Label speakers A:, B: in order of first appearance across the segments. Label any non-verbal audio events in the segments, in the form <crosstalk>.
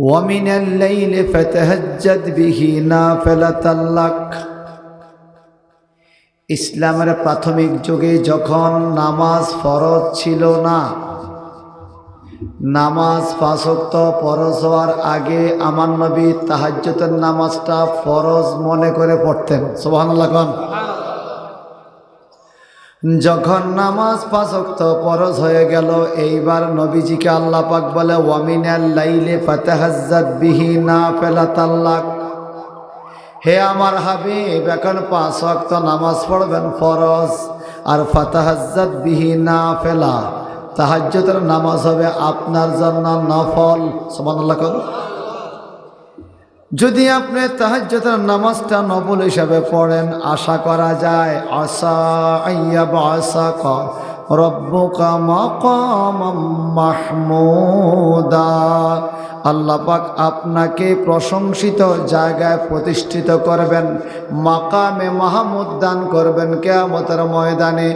A: ومن الليل فتهجد به نافلة لك ইসলামের প্রাথমিক যুগে যখন নামাজ ফরজ ছিল না নামাজ পাঁচক্ত ফরজ হওয়ার আগে আমার নবী তাহাজ্যতের নামাজটা ফরজ মনে করে পড়তেন সোহানুল্লাহ যখন নামাজ পাঁচক্ত ফরজ হয়ে গেল, এইবার নবীজিকে আল্লাহ পাক বলে, ওয়ামিনাল লাইলে ফাতাহাজ্জাদ বিহি না ফেলা তাল্লাক। হে আমার হাবিব, এখন পাঁচ ওয়াক্ত নামাজ পড়বেন ফরজ, আর ফাতাহাজ্জাদ বিহি না ফেলা তাহাজ্জতের নামাজ হবে আপনার জন্য নফল। সুবহানাল্লাহ কোন যদি আপনি তাহাজ্জতের নামাজটা নফল হিসাবে পড়েন, আশা করা যায়, আশা আইয়া বা আশা ক, রব্বুকা মাকামাম মাহমুদা। আল্লাহ পাক আপনাকে প্রশংসিত জায়গায় প্রতিষ্ঠিত করবেন, মাকামে মাহমুদ দান করবেন কেয়ামতের ময়দানে,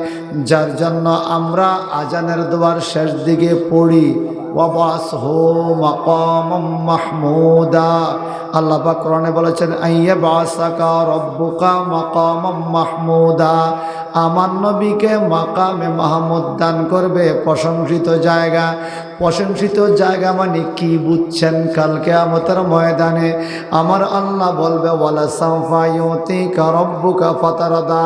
A: যার জন্য আমরা আজানের দোয়ার শেষ দিকে পড়ি। ওয়াবাস হো মাকাম মাহমুদা। আল্লাহ পাক কোরআনে বলেছেন আইয়া বাসাকা রব্বুকা মাকাম মাহমুদা। আমার নবীকে মাকামে মাহমুদ দান করবে প্রশংসিত জায়গা। প্রশংসিত জায়গা মানে কি বুঝছেন? কালকে আমতের ময়দানে আমার আল্লাহ বলবে, ওয়ালা সাফায়তি কারব্বুকা ফাতারদা।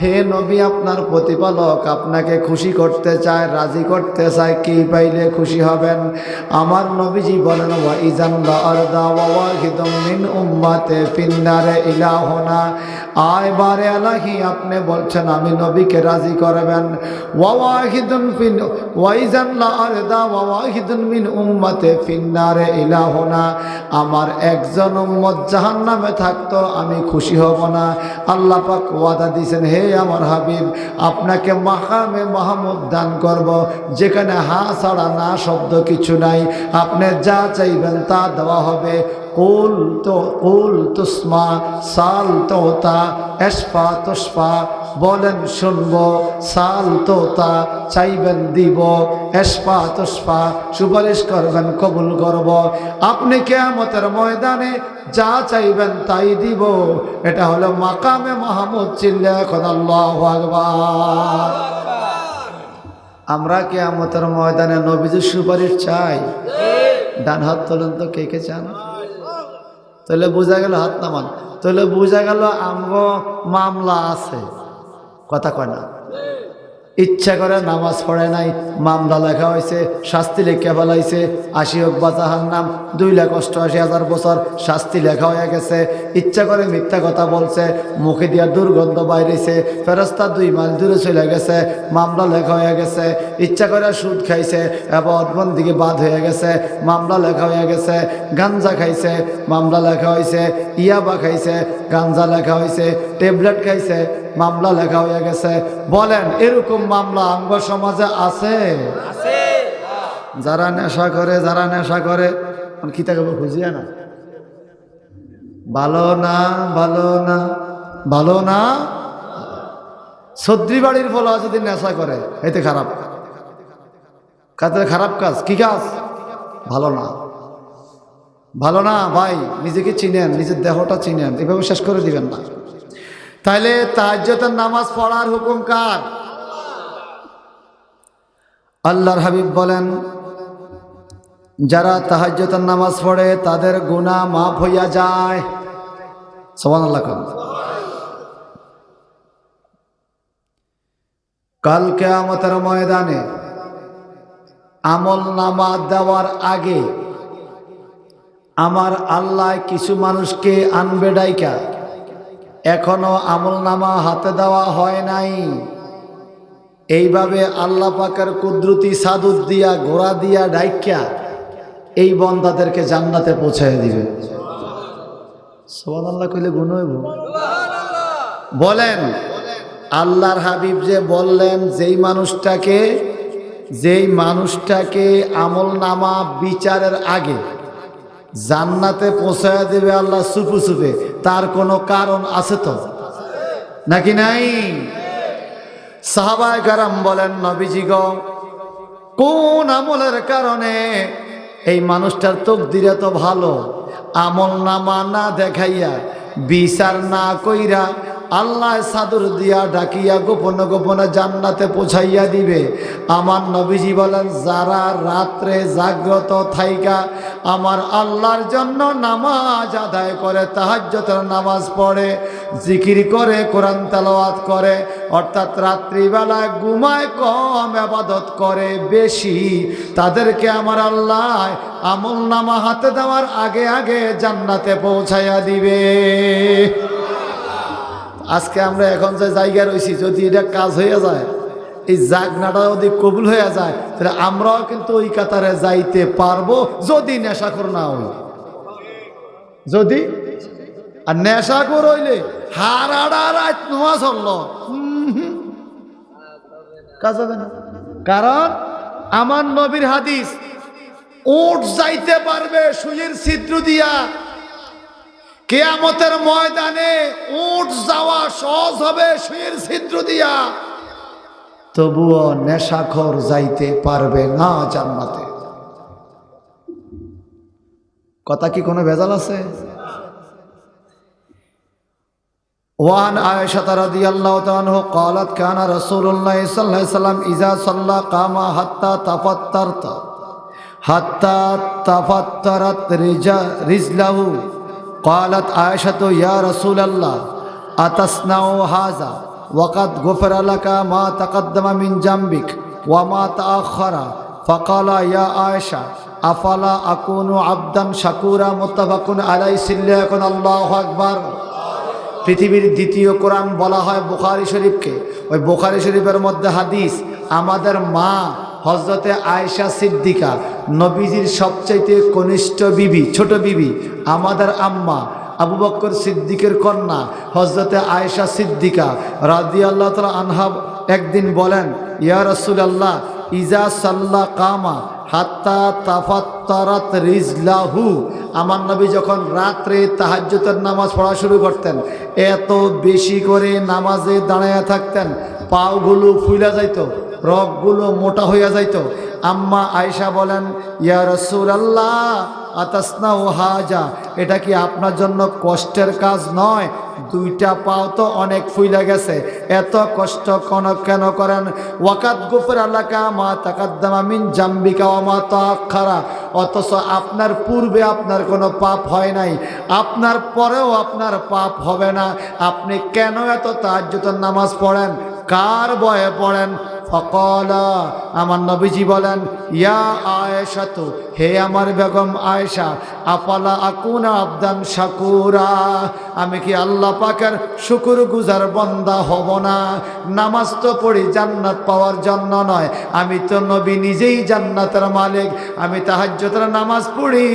A: হে নবী, আপনার প্রতিপালক আপনাকে খুশি করতে চায়, রাজি করতে চায়, কি পাইলে খুশি হবেন? আমার নবীজি বলেন, ওয়া ইজান আরদা ওয়াহিদম মিন উম্মাতে ফিন্নারে ইলাহনা। আয় বারে আলাহি আপনি বলছেন, আমি নবীকে রাজি করবেন। ওয়াহিদুন ফিন ওয়াইজান লা আরদা আমার একজন উম্মত জাহান নামে থাকতো, আমি খুশি হব না। আল্লাহ পাক ওয়াদা দিয়েছেন, হে আমার হাবিব, আপনাকে মাহামে মাহমুদ দান করব, যেখানে হা ছাড়া না শব্দ কিছু নাই। আপনি যা চাইবেন তা দেওয়া হবে। কুল তো কুল তুসমা, সাল তোতা এসফা তুসফা, বলেন শুনব, সাল তোতা চাইবেন দিব, এসফা তুসফা, সুপারিশ করবেন, কবুল করব। আপনি কেয়ামতের ময়দানে যা চাইবেন তাই দিব। এটা হলো মাকামে মাহমুদ চিল্লে এখন আল্লাহ আকবার। আমরা কেয়ামতের ময়দানে নবীজির সুপারিশ চাই। ডান হাত তোলেন তো কে কে চান? তাহলে বোঝা গেল হাত নামান। তাহলে বোঝা গেল আমগো মামলা আছে। কথা কয় না। ইচ্ছা করে নামাজ পড়ে নাই, মামলা লেখা হয়েছে, শাস্তি লেখা ফেলাইছে, আশি হোক বা জাহার নাম, দুই লাখ অষ্টআশি হাজার বছর শাস্তি লেখা হয়ে গেছে। ইচ্ছা করে মিথ্যা কথা বলছে, মুখে দিয়া দুর্গন্ধ বাইরেছে ফেরস্তা দুই মাইল দূরে চলে গেছে, মামলা লেখা হয়ে গেছে। ইচ্ছা করে সুদ খাইছে এবং অদ্বন দিকে বাদ হয়ে গেছে, মামলা লেখা হয়ে গেছে, গাঞ্জা খাইছে, মামলা লেখা হয়েছে, ইয়াবা খাইছে, গাঞ্জা লেখা হয়েছে, ট্যাবলেট খাইছে মামলা লেখা হয়ে গেছে। বলেন এরকম মামলা আঙ্গ সমাজে আছে? যারা নেশা করে যারা নেশা করে। কি তাকে খুঁজিয়া না? ভালো না ভালো না ভালো না। সদ্রি বাড়ির ফলা যদি নেশা করে এতে খারাপ। কাদের খারাপ কাজ কি কাজ? ভালো না। ভালো না ভাই নিজেকে চিনেন নিজের দেহটা চিনেন এভাবে শেষ করে দিবেন না। তাইলে তাহাজ্জতের নামাজ পড়ার হুকুম কার? আল্লাহর হাবিব বলেন, যারা তাহাজ্জতের নামাজ পড়ে তাদের গুণা মাফ হইয়া যায়। সবান আল্লাহ কন। কাল কেয়ামতের ময়দানে আমল নামা দেওয়ার আগে আমার আল্লাহ কিছু মানুষকে আনবে ডাইকা। এখনও আমল নামা হাতে দেওয়া হয় নাই। এইভাবে আল্লাহ পাকের কুদরতি সাদুদ দিয়া, ঘোড়া দিয়া ডাইকা এই বন্দাদেরকে জান্নাতে পৌঁছায় দিবে। সোহান আল্লাহ কইলে গুণ হইব। বলেন, আল্লাহর হাবিব যে বললেন, যেই মানুষটাকে যেই মানুষটাকে আমল নামা বিচারের আগে জান্নাতে পৌঁছায় দেবে আল্লাহ সুপু সুপে তার কোনো কারণ আছে তো? নাকি নাই? সাহাবায় কারাম বলেন নবীজিগ কোন আমলের কারণে এই মানুষটার তকদিরে তো ভালো? আমল নামা না দেখাইয়া বিচার না কইরা আল্লাহ সাদুর দিয়া ডাকিয়া গোপন গোপনে জান্নাতে পৌঁছাইয়া দিবে। আমার নবীজি বলেন, যারা রাত্রে জাগ্রত থাইকা আমার আল্লাহর জন্য নামাজ আদায় করে তাহাজ্যতের নামাজ পড়ে, জিকির করে, কোরআন তালাওয়াত করে, অর্থাৎ রাত্রিবেলায় ঘুমায় কম আবাদত করে, বেশি তাদেরকে আমার আল্লাহ আমল নামা হাতে দেওয়ার আগে আগে জান্নাতে পৌঁছাইয়া দিবে। আজকে আমরা এখন যে জায়গায় রয়েছি, যদি এটা কাজ হয়ে যায়, এই জাগনাটা যদি কবুল হয়ে যায়, তাহলে আমরাও কিন্তু ওই কাতারে যাইতে পারব, যদি নেশাখোর না হই যদি? আর নেশাখোর হইলে হারাড়া রাত নোয়াজ হল কাজ হবে না। কারণ আমার নবীর হাদিস, উঠ যাইতে পারবে সুইয়ের ছিদ্র দিয়া কেয়ামতের ময়দানে উঠ যাওয়া সহজ হবে সুইয়ের ছিদ্র দিয়া তবুও নেশাখর যাইতে পারবে না জান্নাতে কথা কি কোনো ভেজাল আছে وعن عائشة رضي الله تعالى عنه قالت كان رسول الله صلى الله عليه وسلم إذا صلى قام حتى تفطرت حتى تفطرت رجا- رجله قالت عائشة يا رسول الله أتصنع هذا وقد غفر لك ما تقدم من جنبك وما تأخر فقال يا عائشة أفلا أكون عبدا شكورا متفق عليه سلكن الله أكبر পৃথিবীর দ্বিতীয় কোরআন বলা হয় বুখারি শরীফকে ওই বুখারি শরীফের মধ্যে হাদিস আমাদের মা হজরতে আয়েশা সিদ্দিকা, নবীজির সবচাইতে কনিষ্ঠ বিবি, ছোট বিবি, আমাদের আম্মা, আবু বক্কর সিদ্দিকের কন্যা হজরতে আয়েশা সিদ্দিকা রাজি আল্লাহ তালা আনহাব একদিন বলেন, ইয়া রসুল আল্লাহ ইজা সাল্লা কামা হাত্তা তাফাত্তারাত রিজলাহু? আমার নবী যখন রাত্রে তাহাজ্জুতের নামাজ পড়া শুরু করতেন, এত বেশি করে নামাজে দাঁড়াইয়া থাকতেন পাওগুলো ফুইলা যাইতো। রগগুলো মোটা হইয়া যাইত। আম্মা আয়েশা বলেন, ইয়া রসুল আল্লাহ আতাসনা ও হাজা, এটা কি আপনার জন্য কষ্টের কাজ নয়? দুইটা পাও তো অনেক ফুইলা গেছে। এত কষ্ট কোন কেন করেন? ওয়াকাত গুফের এলাকা মা তাকাদ্দামা মিন জাম্বিকা ও মা তাক্ষারা অথচ আপনার পূর্বে আপনার কোনো পাপ হয় নাই। আপনার পরেও আপনার পাপ হবে না। আপনি কেন এত তাজ্জুতের নামাজ পড়েন? কার বয়ে পড়েন? ফকলা, আমার নবীজি বলেন, ইয়া আয়েশা তো হে আমার বেগম আয়েশা আপালা আকুনা আবদান শাকুরা, আমি কি আল্লাহ পাকের শুকুর গুজার বন্দা হব না? নামাজ তো পড়ি জান্নাত পাওয়ার জন্য নয়, আমি তো নবী নিজেই জান্নাতের মালিক, আমি তাহাজ্জতের নামাজ পড়ি,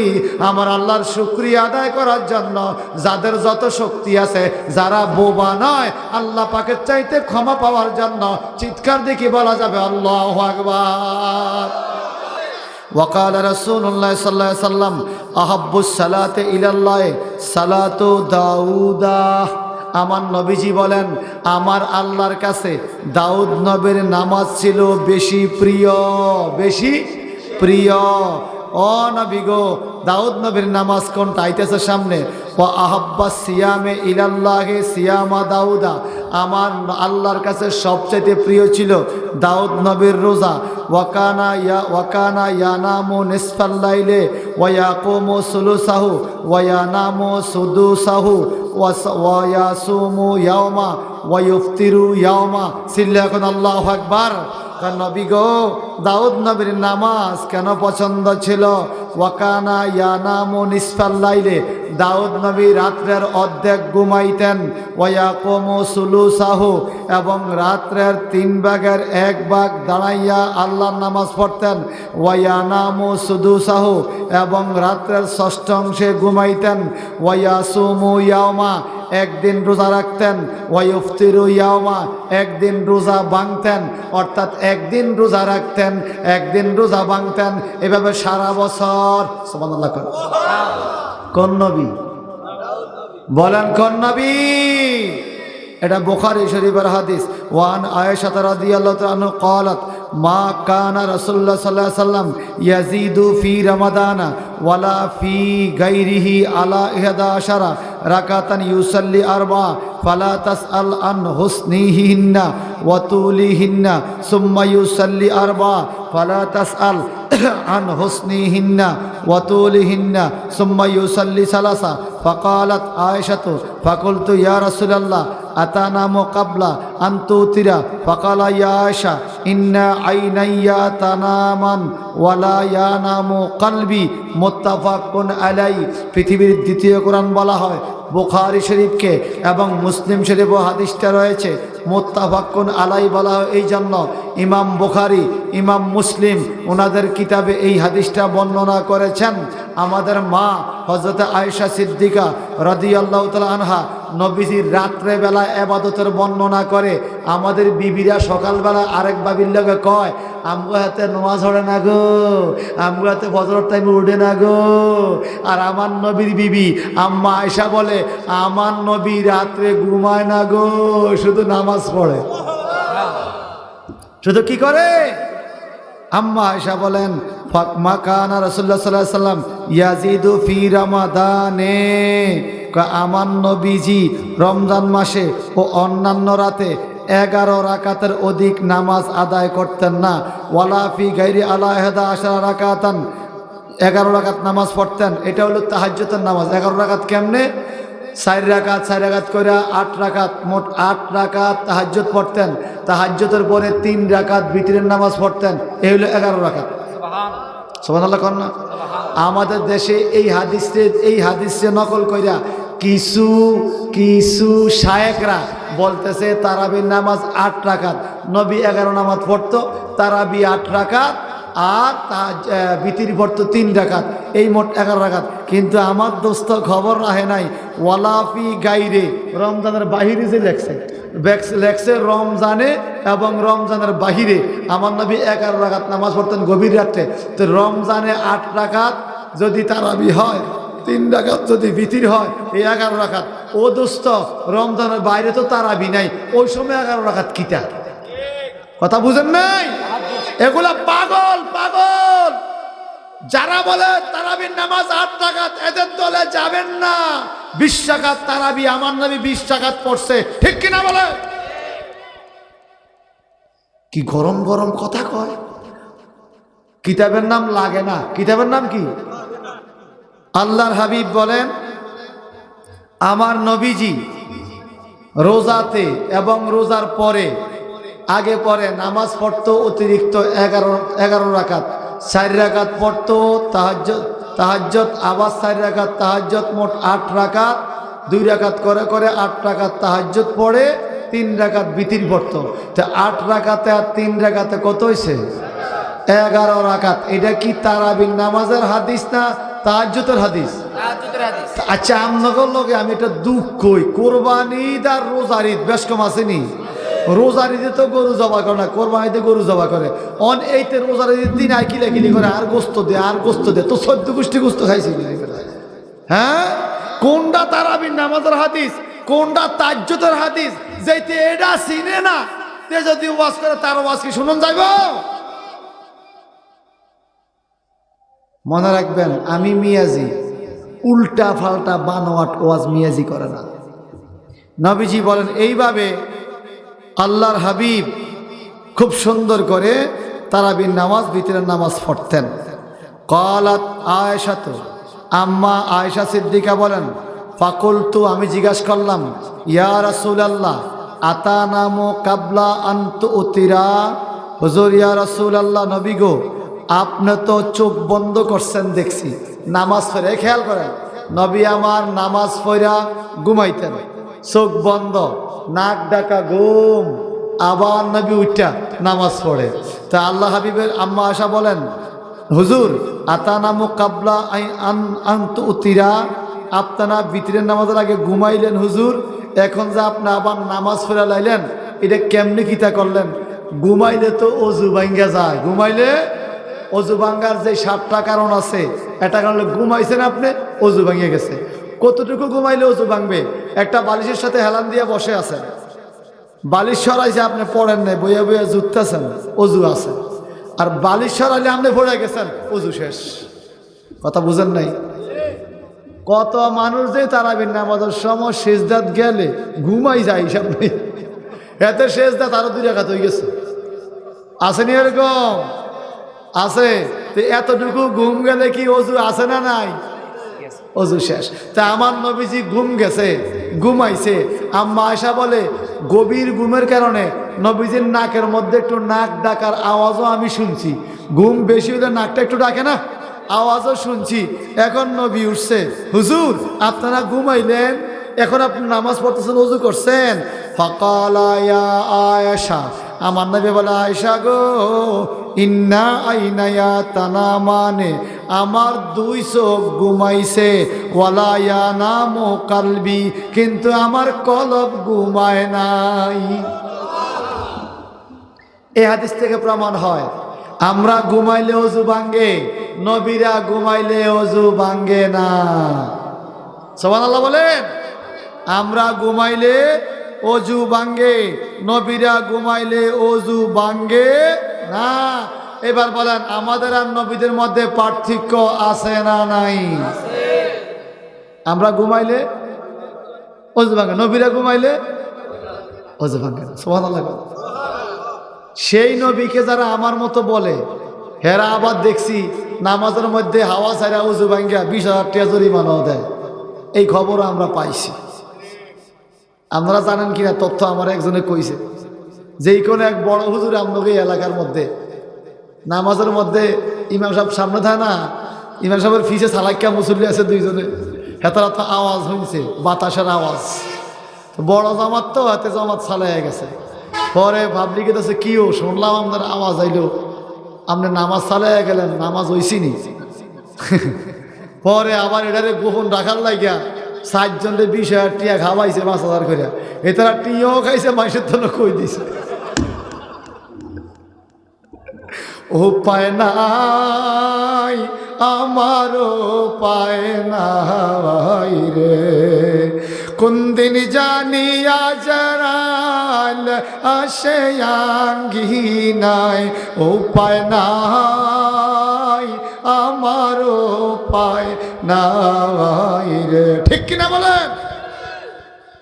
A: আমার আল্লাহর শুক্রিয়া আদায় করার জন্য, যাদের যত শক্তি আছে, যারা বোবা নয়, আল্লাহ পাকের চাইতে ক্ষমা পাওয়ার জন্য, চিৎকার দেখি বলা যাবে, আল্লাহ আকবর। ওয়াকাল রাসূলুল্লাহ সাল্লাল্লাহু আলাইহি সাল্লাম আহাব্বুস সালাতে ইলাল্লাহ সালাতু দাউদা। আমার নবীজি বলেন, আমার আল্লাহর কাছে দাউদ নবীর নামাজ ছিল বেশি প্রিয় বেশি প্রিয়। ও নবী গো, দাউদ নবীর নামাজ কোনটা? আইতেছে সামনে ও আহাব্বা সিয়ামে ইলাল্লাহে সিয়ামা দাউদা। আমার আল্লাহর কাছে সবচেয়ে প্রিয় ছিল দাউদ নবীর রোজা। ওয়াকানা ইয়া ওয়াকানা ইয়ানামু নিসফাল্লাইলে ওয়াকুমু সুলুসাহু। ওয়ানামু সুদুসাহু। ওয়ায়াসুমু ইয়াওমা। ওয়াইফতিরু ইয়াওমা। সিল্লা এখন আল্লাহু আকবার। কারণ নবী গো, দাউদ নবীর নামাজ কেন পছন্দ ছিল? ওয়াকানা ইয়ানামু নিসফাল্লাইলে দাউদ নবী রাত্রের অর্ধেক ঘুমাইতেন। ওয়া কোমো সুলু সাহু এবং রাত্রের তিন ভাগের এক ভাগ দাঁড়াইয়া আল্লাহর নামাজ পড়তেন। ওয়ানামু সুদুসাহু, এবং রাত্রের ষষ্ঠ অংশে ঘুমাইতেন। ওয়া সুমু ইয়াওমা, একদিন রোজা রাখতেন। ওয়াইফতিরু ইয়ামা একদিন রোজা ভাঙতেন। অর্থাৎ একদিন রোজা রাখতেন, একদিন রোজা ভাঙতেন। এভাবে সারা বছর, সুবহানাল্লাহ কর। কোন নবী বলেন কোন নবী এটা বুখারী শরীফের হাদিস ওয়ান আয়েশা রাদিয়াল্লাহু তাআলা আনহু قالت মা কানা রাসূলুল্লাহ সাল্লাল্লাহু আলাইহি সাল্লাম ইয়াজিদু ফি রমাদানা ওয়ালা ফি গায়রিহি আলা ইহদা আশারা রাকাতান ইউসাল্লি আরবা ফালা তাসআল আন হুসনিহিন্না ওয়া তুলিহিন্না সুম্মা ইউসাল্লি আরবা ফালা তাসআল عن حسنهن وطولهن ثم يصلي ثلاثة فقالت عائشة فقلت يا رسول الله أتنام قبل أن توتر فقال يا عائشة إن عيني تنامان ولا ينام قلبي متفق علي পৃথিবীর দ্বিতীয় কোরআন বলা হয় বুখারি শরীফকে এবং মুসলিম শরীফ ও হাদিসটা রয়েছে, মোত্তাফাক্কুন আলাই বলা এই জন্য। ইমাম বুখারি, ইমাম মুসলিম ওনাদের কিতাবে এই হাদিসটা বর্ণনা করেছেন। আমাদের মা হজরত আয়েশা সিদ্দিকা রদি আল্লাহ আনহা নবীজির রাত্রেবেলা এবাদতের বর্ণনা করে আমাদের বিবিরা সকালবেলা আরেক বাবির লগে কয় আমগো হাতে নোয়াজ হড়ে না গো আমগো হাতে ফজর টাইমে উঠে না গো। আর আমার নবীর বিবি আম্মা আয়সা বলে আমার নবী রাত্রে ঘুমায় না গো শুধু নামাজ পড়ে। শুধু কি করে? আম্মা আয়সা বলেন ফাকমা কানা রসুল্লাহ সাল্লাহ সাল্লাম ইয়াজিদু ফি রামাদানে। আমার নবীজি রমজান মাসে ও অন্যান্য রাতে এগারো রাকাতের অধিক নামাজ আদায় করতেন না। ওয়ালাফি গাইরি আলাহেদা আশা রাকাতান। এগারো রাকাত নামাজ পড়তেন, এটা হলো তাহাজ্যতের নামাজ। এগারো রাকাত কেমনে? চার রাকাত চার রাকাত করে আট রাকাত, মোট আট রাকাত তাহাজ্যত পড়তেন। তাহাজ্যতের পরে তিন রাকাত ভিতরের নামাজ পড়তেন। এই হলো এগারো রাকাত। কর না? আমাদের দেশে এই হাদিসে এই হাদিসে নকল কইরা কিছু কিছু শায়েকরা বলতেছে তারাবির নামাজ আট রাকাত। নবী এগারো নামাজ পড়তো, তারাবি আট রাকাত আর তা বিতির পড়তো তিন ডাকাত এই মোট এগারো রাকাত। কিন্তু আমার দোস্ত খবর রাহে নাই ওয়ালাফি গাইরে, রমজানের বাহিরে যে লেখছে লেখছে রমজানে এবং রমজানের বাহিরে। আমার নবী এগারো রাকাত নামাজ পড়তেন গভীর রাত্রে। তো রমজানে আট রাকাত যদি তারাবি হয়, তিন রাকাত যদি বিতির হয়, এই এগারো রাকাত। ও দোস্ত, রমজানের বাইরে তো তারাবি নাই, ওই সময় এগারো রাকাত কিতা কথা বুঝেন নাই? এগুলা পাগল পাগল। যারা বলে তারাবির নামাজ আট টাকাত এদের দলে যাবেন না। বিশ তারাবি, আমার নবী বিশ পড়ছে। ঠিক কিনা বলে? কি গরম গরম কথা কয়? কিতাবের নাম লাগে না। কিতাবের নাম কি? আল্লাহর হাবিব বলেন, আমার নবীজি রোজাতে এবং রোজার পরে আগে পরে নামাজ পড়তো অতিরিক্ত এগারো এগারো রাকাত চার রাকাত পড়তো তাহাজ্জত তাহাজ্জত আবার চার রাকাত তাহাজ্জত মোট আট রাখাত দুই রাকাত করে করে আট রাকাত তাহাজ্জত পড়ে তিন রাকাত বিতির পড়তো। তো আট রাকাতে আর তিন রাকাতে কত হয়েছে এগারো রাকাত। এটা কি তারাবিন নামাজের হাদিস না তাহাজ্জতের হাদিস? আচ্ছা আমনগর লগে আমি এটা দুঃখ কই। কোরবানি আর রোজার ঈদ বেশ কম আসেনি রোজার ঈদে তো গরু জবা করে না কোরবানিতে গরু জবা করে। অন এইতে রোজার ঈদের দিন আর কিলা কিলি করে, আর গোস্ত দে, আর গোস্ত দে। তো সদ্য গোষ্ঠী গোস্ত খাইছি হ্যাঁ? কোনটা তারাবির নামাজের হাদিস কোনটা তাজ্জতের হাদিস যেতে এটা চিনে না, তে যদি ওয়াজ করে তার ওয়াজ কি শুনুন যাইব? মনে রাখবেন, আমি মিয়াজি উল্টা ফাল্টা বানোয়াট ওয়াজ মিয়াজি করে না। নবীজি বলেন, এইভাবে আল্লাহর হাবিব খুব সুন্দর করে তারাবির নামাজ ভিতরের নামাজ পড়তেন। কলাত আয়েশা তো আম্মা আয়েশা সিদ্দিকা বলেন, ফাকুলতু, আমি জিজ্ঞাসা করলাম, ইয়া রাসুল আল্লাহ আতা নামো কাবলা আন্ত উতিরা? হুজুর, ইয়া রাসুল আল্লাহ নবী গো, আপনি তো চোখ বন্ধ করছেন দেখছি, নামাজ পড়ে খেয়াল করেন, নবী আমার নামাজ পড়া ঘুমাইতেন। চোখ বন্ধ, নাক ডাকা, ঘুম। আবার নবী উঠা নামাজ পড়ে। তা আল্লাহ হাবিবের আম্মা আশা বলেন, হুজুর আতা নামু কাবলা উতিরা আপনারা বিতরের নামাজের আগে ঘুমাইলেন, হুজুর। এখন যে আপনি আবার নামাজ ফেরা লাইলেন, এটা কেমনি কিতা করলেন? ঘুমাইলে তো অজু ভাঙ্গা যায়। ঘুমাইলে অজু ভাঙ্গার যে সাতটা কারণ আছে এটা কারণে ঘুমাইছেন আপনি, অজু ভাঙিয়ে গেছে। কতটুকু ঘুমাইলে অজু ভাঙবে? একটা বালিশের সাথে হেলান দিয়ে বসে আছেন। বালিশ সরাইছে আপনি পড়েন নাই, বইয়া বইয়া জুততেছেন অজু আছে। আর বালিশ সরাইলে আপনি পড়ে গেছেন অজু শেষ। কথা বুঝেন নাই? কত মানুষ যে তারাবিন নামাজের সময় শেষদাত গেলে ঘুমাই যায় হিসাব নেই। এতে শেষদাত আরও দুই রাখাত হয়ে গেছে। আসেনি এরকম? আছে। তো এতটুকু ঘুম গেলে কি অজু আছে না নাই? অজু শেষ। তা আমার নবীজি ঘুম গেছে, ঘুমাইছে। আম্মা আয়সা বলে, গভীর ঘুমের কারণে নবীজির নাকের মধ্যে একটু নাক ডাকার আওয়াজও আমি শুনছি। ঘুম বেশি হলে নাকটা একটু ডাকে না? আওয়াজও শুনছি। এখন নবী উঠছে, হুজুর, আপনারা ঘুমাইলেন? এখন আপনি নামাজ পড়তেছেন উজু করছেন? ফকালায়া আয়েশা। আমার নবী বলে, আয়েশা গো ইন্না আইনায়া তানা মানে আমার দুই চোখ ঘুমাইছে ওয়ালায়া নাম কালবি, কিন্তু আমার কলব ঘুমায় নাই। এই হাদিস থেকে প্রমাণ হয়, আমরা ঘুমাইলে অজু ভাঙ্গে নবীরা ঘুমাইলে অজু ভাঙ্গে না। সবান আল্লাহ বলেন, আমরা ঘুমাইলে অজু ভাঙ্গে নবীরা ঘুমাইলে অজু ভাঙ্গে না, এবার বলেন, আমাদের আর নবীদের মধ্যে পার্থক্য আছে না নাই? আমরা ঘুমাইলে অজু নবীরা ঘুমাইলে অজু সোহান সেই নবীকে যারা আমার মতো বলে, হেরা আবার দেখছি নামাজের মধ্যে হাওয়া ছাড়া উজু ভাঙ্গা বিশ হাজার টাকা দেয়। এই খবরও আমরা পাইছি। আপনারা জানেন কিনা, তথ্য আমার একজনে কইছে। যেই কোনো এক বড় হুজুর এই এলাকার মধ্যে, নামাজের মধ্যে ইমাম সাহেব সামনে থাকে না, ইমাম সাহেবের ফিসে সালাক্কা মুসল্লি আছে দুইজনে, হেতারা তো আওয়াজ হয়েছে বাতাসের আওয়াজ। বড় জামাত তো হাতে জামাত সালাই গেছে। পরে ভাবলি গেছে কিও, শুনলাম আপনার আওয়াজ আইলো, আপনি নামাজ চালাই গেলেন, নামাজ হইসিনি <laughs> পরে আবার এটারে গোপন রাখার লাগিয়া ষাটজনের বিশ হাজার টিয়া খাওয়াইছে পাঁচ হাজার করে। এতারা টিয়াও খাইছে মাসের জন্য কই দিছে? ও পায় নাই, আমারও পায় নাই রে। কোন দিন জানিয়া জরাল আসে আঙ্গিনায় ও পায় নাই। আমারও পায় নাই রে ঠিক কিনা বলেন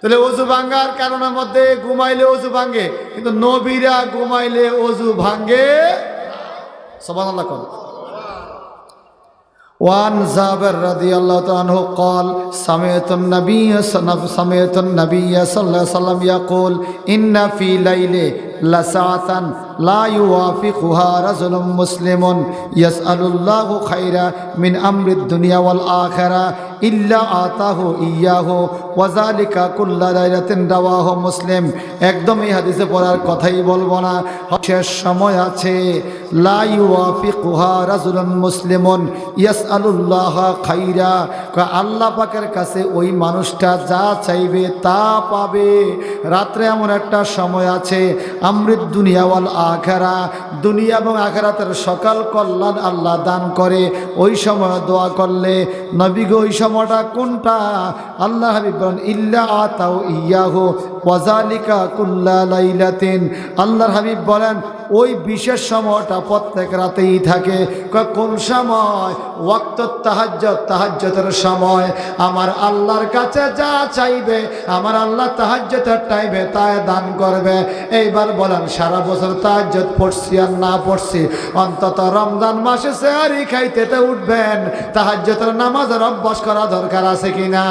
A: তাহলে অজু ভাঙ্গার কারণের মধ্যে ঘুমাইলে অজু ভাঙ্গে কিন্তু নবীরা ঘুমাইলে অজু ভাঙ্গে সবান আল্লাহ কর وعن جابر رضي الله عنه قال سمعت النبي سمعت النبي صلى الله عليه وسلم يقول إن في ليل لساعة লা ইউয়াফিকুহা রাজুলুম মুসলিমুন ইয়াসআলুল্লাহু খাইরা মিন আমরিদ দুনিয়া ওয়াল আখিরা ইল্লা আতাহু ইয়াহু ওয়াজালিকা কুল্লা লাইলাতিন রাওয়াহু মুসলিম। একদম এই হাদিসে পড়ার কথাই বলব না। শেষ সময় আছে। লা ইউয়াফিকুহা রাজুলুন ইয়াস আলুল্লাহ খাইরা আল্লাহ পাকের কাছে ওই মানুষটা যা চাইবে তা পাবে। রাত্রে এমন একটা সময় আছে, আমৃত দুনিয়া ওয়াল আখেরা। দুনিয়া এবং আখেরাতের সকাল কল্যাণ আল্লাহ দান করে। ওই সময় দোয়া করলে নবীগ ওই সময়টা কোনটা? আল্লাহ হাবিব ইল্লা আতাও ইয়াহু, ওয়াজালিকা কুল্লা লাইলাতিন। আল্লাহর হাবিব বলেন, ওই বিশেষ সময়টা প্রত্যেক রাতেই থাকে। কোন সময়? ওয়াক্ত তাহাজ্জত তাহাজ্জতের সময় আমার আল্লাহর কাছে যা চাইবে, আমার আল্লাহ তাহাজ্জতের টাইমে তাই দান করবে। এইবার বলেন, সারা বছর তাহাজ্জত পড়ছি আর না পড়ছি? অন্তত রমজান মাসে সেহারি খাইতে তো উঠবেন। তাহাজ্জতের নামাজের অভ্যাস করা দরকার আছে কিনা?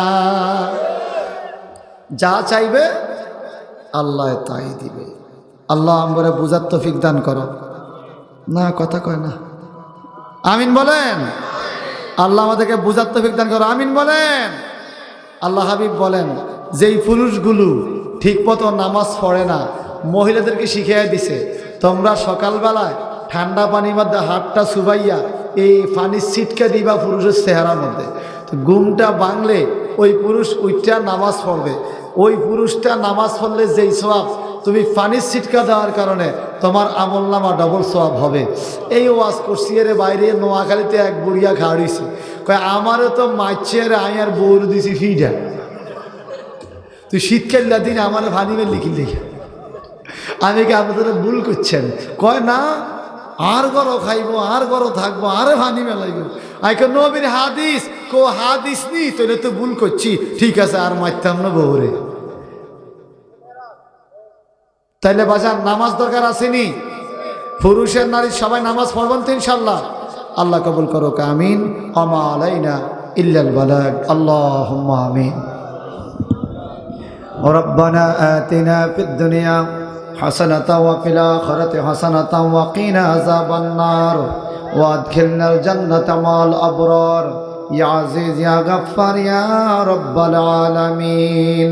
A: যা চাইবে, আল্লাহ তাই দিবে। আল্লাহ আমরা বুঝার তফিক দান করো। না, কথা কয় না। আমিন বলেন। আল্লাহ আমাদেরকে বুঝার তফিক দান করো, আমিন বলেন। আল্লাহ হাবিব বলেন, যেই পুরুষগুলো ঠিক মতো নামাজ পড়ে না, মহিলাদেরকে শিখিয়ে দিছে, তোমরা সকালবেলায় ঠান্ডা পানির মধ্যে হাতটা সুবাইয়া এই পানির ছিটকে দিবা পুরুষের চেহারার মধ্যে। তো ঘুমটা বাংলে ওই পুরুষ ওইটা নামাজ পড়বে। ওই পুরুষটা নামাজ পড়লে যেই সোয়াব তুমি পানির ছিটকা দেওয়ার কারণে তোমার আমল নামা ডবল সোয়াব হবে। এই ওয়াজ করছি এর বাইরে নোয়াখালীতে এক বুড়িয়া খাওয়াইছি কয়, আমারও তো মাইছে রে আমি আর দিছি ফিডা তুই শীতকাল দিন আমার ভানিবে লিখি লিখে আমি কি আপনাদের ভুল করছেন? কয়, না, আর গরো খাইবো, আর গরো থাকব, আরে ভানি মেলাইব আইকে নবীর হাদিস, কো হাদিস নি তো ভুল করছি। ঠিক আছে, আর মারতাম না বউরে। তাইলে বাজার নামাজ দরকার আসেনি পুরুষের নারী সবাই নামাজ পড়বেন তো ইনশাল্লাহ আল্লাহ কবুল করো আমিন আমা আলাইনা ইল্লাল বালাগ আল্লাহ আমিন ربنا آتنا في الدنيا حسنة وفي الآخرة حسنة وقنا عذاب النار وادخلنا الجنة مع الأبرار يا عزيز يا غفار يا رب العالمين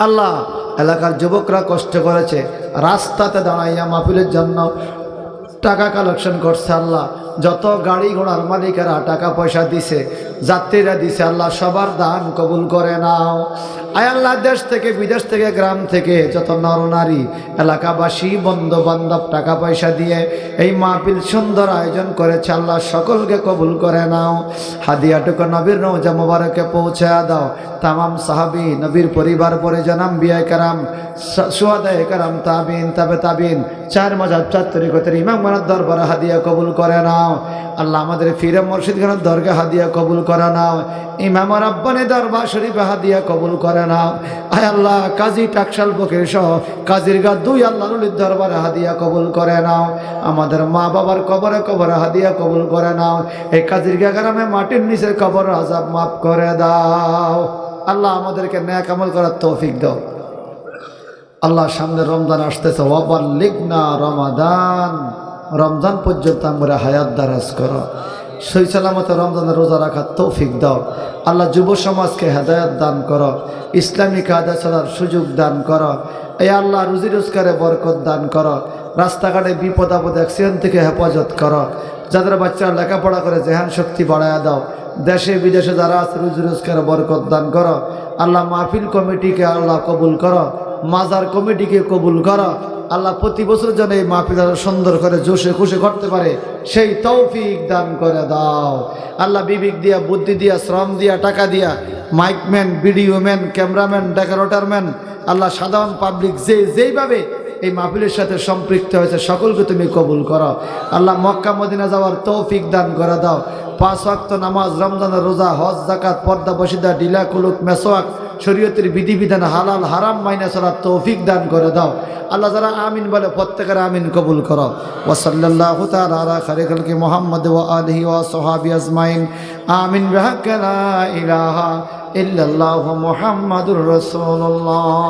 A: আল্লাহ, এলাকার যুবকরা কষ্ট করেছে। রাস্তাতে দাঁড়াইয়া মাহফিলের জন্য টাকা কালেকশন করছে আল্লাহ। যত গাড়ি ঘোড়ার মালিকেরা টাকা পয়সা দিছে যাত্রীরা দিছে, আল্লাহ সবার দান কবুল করে নাও। আয় আল্লাহ, দেশ থেকে, বিদেশ থেকে, গ্রাম থেকে যত নর নারী এলাকাবাসী বন্ধু বান্ধব টাকা পয়সা দিয়ে এই মাহফিল সুন্দর আয়োজন করেছে, আল্লাহ সকলকে কবুল করে নাও। হাদিয়াটুকু নবীর নৌজা মোবারকে পৌঁছে দাও। তামাম সাহাবি, নবীর পরিবার পরিজনাম বিয়ে কারাম সুয়াদায় কারাম তাবিন, তাবে তাবিন, চার মজাব চার তরিকতের ইমাম দরবার হাদিয়া কবুল করে নাও। আল্লাহ আমাদের ফিরে মুর্শিদ খানের দরগা হাদিয়া কবুল করে নাও ইমাম রাব্বানি দরবার শরীফে হাদিয়া কবুল করে নাও আয় আল্লাহ, কাজী টাকশাল বকির সহ কাজীর গা দুই আল্লাহ নলির দরবারে হাদিয়া কবুল করে নাও আমাদের মা বাবার কবরে কবরে হাদিয়া কবুল করে নাও এই কাজীর গা গ্রামে মাটির নিচের কবর আজাব মাফ করে দাও। আল্লাহ আমাদেরকে ন্যাক আমল করার তৌফিক দাও। আল্লাহ সামনে রমজান আসতেছে। ওয়াবার লিগনা রমাদান। রমজান পর্যন্ত আমরা হায়াত দারাজ করো। সই সালামতে রমজানের রোজা রাখার তৌফিক দাও। আল্লাহ যুব সমাজকে হেদায়ত দান করো, ইসলামিক কায়দা চলার সুযোগ দান করো এই আল্লাহ রুজি রোজগারে বরকত দান করো, রাস্তাঘাটে বিপদ আপদ, অ্যাক্সিডেন্ট থেকে হেফাজত করো, যাদের বাচ্চারা লেখাপড়া করে জেহান শক্তি বাড়ায়া দাও, দেশে বিদেশে যারা আছে রুজি রোজগারে বরকত দান করো, আল্লাহ মাহফিল কমিটিকে আল্লাহ কবুল করো মাজার কমিটিকে কবুল করো। আল্লাহ প্রতি বছর যেন এই মাহফিল সুন্দর করে জোশে খুশে করতে পারে, সেই তৌফিক দান করে দাও। আল্লাহ বিবেক দিয়া, বুদ্ধি দিয়া, শ্রম দিয়া, টাকা দিয়া mic man video man, cameraman decorator man আল্লাহ সাধারণ পাবলিক যে যেইভাবে এই মাহফিলের সাথে সম্পৃক্ত হয়েছে। সকলকে তুমি কবুল করো। আল্লাহ মক্কা, মদিনা যাওয়ার তৌফিক দান করে দাও। পাঁচ ওয়াক্ত নামাজ, রমজানের রোজা, হজ জাকাত পর্দা, বসিদা, ডিলা, কুলুক, মেসোয়াক, শরীয়তের বিধিবিধান, হালাল, হারাম মাইনা চলার তৌফিক দান করে দাও। আল্লাহ যারা আমিন বলে প্রত্যেকের আমিন কবুল করো। ওসল্লাহ তালা মোহাম্মদ ও আলহি ও সোহাবি আজমাইন। আমিন। ইলাহা ইল্লাল্লাহু মুহাম্মাদুর রাসূলুল্লাহ।